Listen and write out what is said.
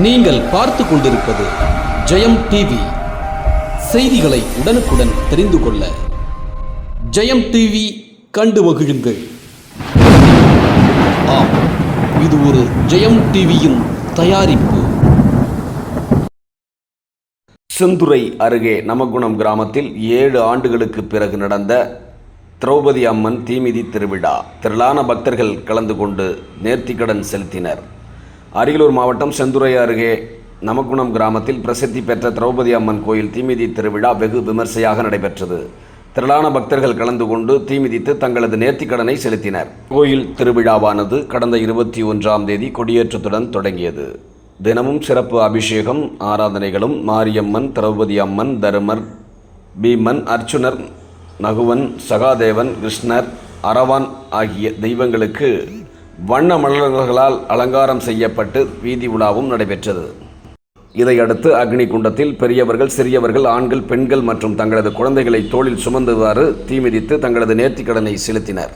நீங்கள் பார்த்து கொண்டிருப்பது ஜெயம் டிவி செய்திகளை உடனுக்குடன் தெரிந்து கொள்ள ஜெயம் டிவி கண்டு மகிழுங்கள். ஆம் இது ஒரு ஜெயம் டிவியின் தயாரிப்பு. செந்துறை அருகே நமகுணம் கிராமத்தில் ஏழு ஆண்டுகளுக்கு பிறகு நடந்த திரௌபதி அம்மன் தீமிதி திருவிழா. திரளான பக்தர்கள் கலந்து கொண்டு நேர்த்திக்கடன் செலுத்தினர். அரியலூர் மாவட்டம் செந்துறை அருகே நமக்குணம் கிராமத்தில் பிரசித்தி பெற்ற திரௌபதி அம்மன் கோயில் தீமிதி திருவிழா வெகு விமர்சையாக நடைபெற்றது. திரளான பக்தர்கள் கலந்து கொண்டு தீமிதித்து தங்களது நேர்த்திக்கடனை செலுத்தினர். கோயில் திருவிழாவானது கடந்த இருபத்தி ஒன்றாம் தேதி கொடியேற்றத்துடன் தொடங்கியது. தினமும் சிறப்பு அபிஷேகம் ஆராதனைகளும் மாரியம்மன் திரௌபதி அம்மன் தருமர் பீமன் அர்ச்சுனர் நகுவன் சகாதேவன் கிருஷ்ணர் அரவான் ஆகிய தெய்வங்களுக்கு வண்ண மலர்களால் அலங்காரம் செய்யப்பட்டு வீதி உலாவும் நடைபெற்றது. இதையடுத்து அக்னி குண்டத்தில் பெரியவர்கள் சிறியவர்கள் ஆண்கள் பெண்கள் மற்றும் தங்களது குழந்தைகளை தோளில் சுமந்துவாறு தீமிதித்து தங்களது நேர்த்திக்கடனை செலுத்தினர்.